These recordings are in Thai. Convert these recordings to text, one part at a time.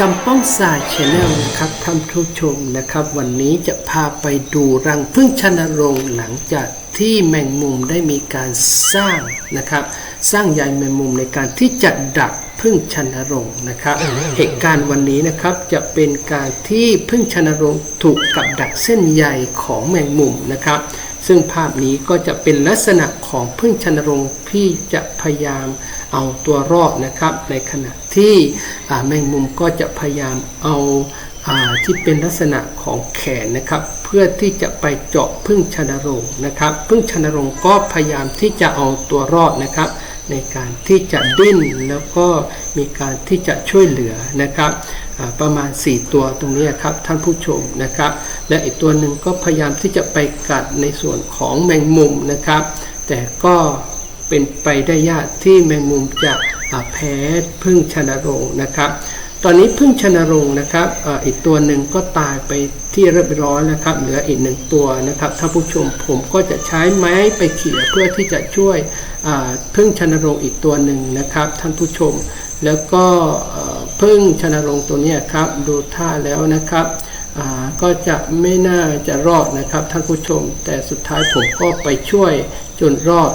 กำป้องสายชแนลนะครับท่านผู้ชมนะครับ วันนี้จะพาไปดูรังพึ่งชนรงหลังจากที่แมงมุมได้มีการสร้างนะครับ สร้างใยแมงมุมในการที่จะดักพึ่งชนรงนะครับเหตุการณ์วันนี้นะครับจะเป็นการที่พึ่งชนรงถูกกับดักเส้นใยของแมงมุมนะครับ ซึ่งภาพนี้ก็จะเป็นลักษณะของพึ่งชนรงที่จะพยายามเอาตัวรอดนะครับ ในขณะ ที่แมงมุมก็จะพยายามเอาอที่เป็นลักษณะของแขนนะครับ เพื่อที่จะไปเจาะพึ่งชนรงนะครับ พึ่งชนรงก็พยายามที่จะเอาตัวรอดนะครับ ในการที่จะดิ้นแล้วก็มีการที่จะช่วยเหลือนะครับประมาณ 4 ตัวตรงนี้ครับท่านผู้ชมนะครับ และอีกตัวหนึ่งก็พยายามที่จะไปกัดในส่วนของแมงมุมนะครับ แต่ก็เป็นไปได้ยากที่แมงมุมจะ แพ้พึ่งชนรงค์นะครับ ตอนนี้พึ่งชนรงค์นะครับอ,อีกตัวหนึ่งก็ตายไปที่เรียบร้อยนะครับ เหลืออีกหนึ่งตัวนะครับท่านผู้ชมผมก็จะใช้ไม้ไปเขี่ยเพื่อที่จะช่วยพึ่งชนรงค์อีกตัวหนึ่งนะครับ ท่านผู้ชม แล้วก็พึ่งชนรงค์ตัวนี้ครับดูท่าแล้วนะครับก็จะไม่น่าจะรอดนะครับท่านผู้ชม แต่สุดท้ายผมก็ไปช่วยจนรอด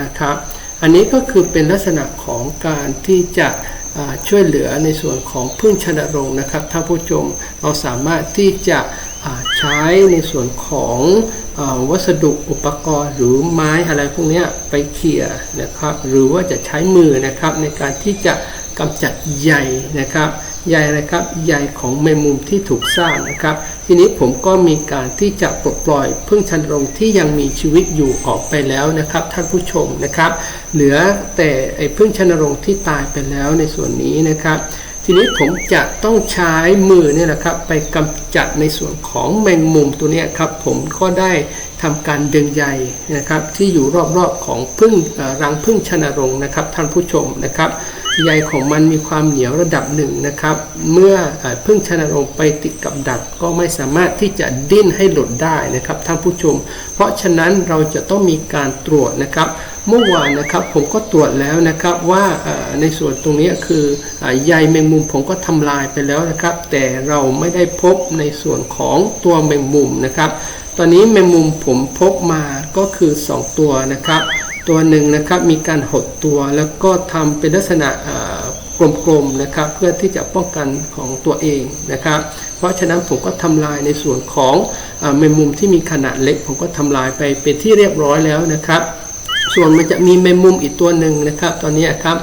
นะครับ อันนี้ก็คือเป็นลักษณะของการที่จะช่วยเหลือในส่วนของพึ่งชนรงค์นะครับท่านผู้ชมเราสามารถที่จะใช้ในส่วนของอวัสดุอุปกรณ์หรือไม้อะไรพวกนี้ไปเขี่ยนะครับ หรือว่าจะใช้มือนะครับในการที่จะกำจัดใยนะครับ ใยนะครับใยของแมงมุมที่ถูกสร้างนะครับ ทีนี้ผมก็มีการที่จะปลดปล่อยพึ่งชันรงที่ยังมีชีวิตอยู่ออกไปแล้วนะครับ ท่านผู้ชมนะครับ เหลือแต่ไอ้พึ่งชนรงที่ตายไปแล้วในส่วนนี้นะครับทีนี้ผมจะต้องใช้มือเนี่ยนะครับไปกำจัดในส่วนของแมงมุมตัวนี้ครับผมก็ได้ทำการดึงใยนะครับที่อยู่รอบๆของพึ่งรังพึ่งชนรงค์นะครับท่านผู้ชมนะครับ ใยของมันมีความเหนียวระดับหนึ่งนะครับ เมื่ออพึ่งชนรงไปติดกับดักก็ไม่สามารถที่จะดิ้นให้หลุดได้นะครับท่านผู้ชม เพราะฉะนั้นเราจะต้องมีการตรวจนะครับเมื่อวานนะครับผมก็ตรวจแล้วนะครับว่าในส่วนตรงนี้คืออใยแมงมุมผมก็ทำลายไปแล้วนะครับ แต่เราไม่ได้พบในส่วนของตัวแมงมุมนะครับ ตอนนี้แมงมุมผมพบมาก็คือ 2 ตัวนะครับ ตัวหนึ่งนะครับมีการหดตัวแล้วก็ทำเป็นลักษณะกลมๆนะครับเพื่อที่จะป้องกันของตัวเองนะครับ เพราะฉะนั้นผมก็ทำลายในส่วนของอแมงมุมที่มีขนาดเล็ก ผมก็ทำลายไปเป็นที่เรียบร้อยแล้วนะครับ ส่วนมันจะมีแมงมุมอีกตัวหนึ่งนะครับ ตอนนี้ครับ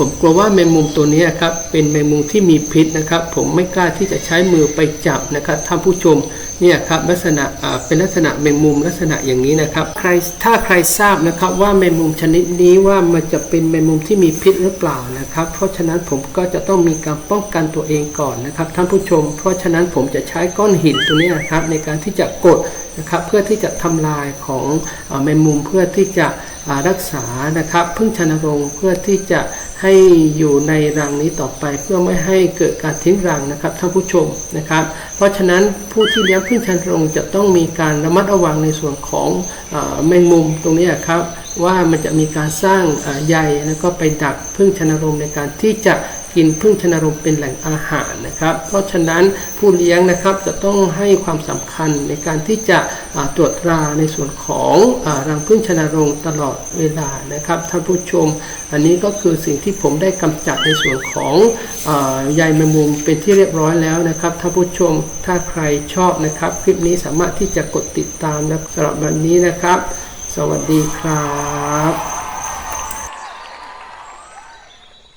ผมกลัวว่าแมงมุมตัวนี้ครับเป็นแมงมุมที่มีพิษนะครับ ผมไม่กล้าที่จะใช้มือไปจับนะครับท่านผู้ชมเนี่ยครับลักษณะเป็นลักษณะแมงมุมลักษณะอย่างนี้นะครับ ใครถ้าใครทราบนะครับว่าแมงมุมชนิดนี้ว่ามันจะเป็นแมงมุมที่มีพิษหรือเปล่านะครับ เพราะฉะนั้นผมก็จะต้องมีการป้องกันตัวเองก่อนนะครับท่านผู้ชม เพราะฉะนั้นผมจะใช้ก้อนหินตัวนี้นะครับในการที่จะกดนะครับเพื่อที่จะทำลายของแมงมุมเพื่อที่จะรักษานะครับ พึ่งชนรงเพื่อที่จะ ให้อยู่ในรังนี้ต่อไปเพื่อไม่ให้เกิดการทิ้งรังนะครับท่านผู้ชมนะครับ เพราะฉะนั้นผู้ที่เลี้ยงพึ่งชนรงจะต้องมีการระมัดระวังในส่วนของอแมงมุมตรงนี้ครับว่ามันจะมีการสร้างใยแล้วก็ไปดักพึ่งชนรงในการที่จะ กินพึ่งชนรงเป็นแหล่งอาหารนะครับ เพราะฉะนั้นผู้เลี้ยงนะครับจะต้องให้ความสำคัญในการที่จะตรวจตราในส่วนของอรังพึ่งชนรงตลอดเวลานะครับท่านผู้ชม อันนี้ก็คือสิ่งที่ผมได้กำจัดในส่วนของอใยแมงมุมเป็นที่เรียบร้อยแล้วนะครับท่านผู้ชมถ้าใครชอบนะครับ คลิปนี้สามารถที่จะกดติดตามนะสำหรับวันนี้นะครับ สวัสดีครับ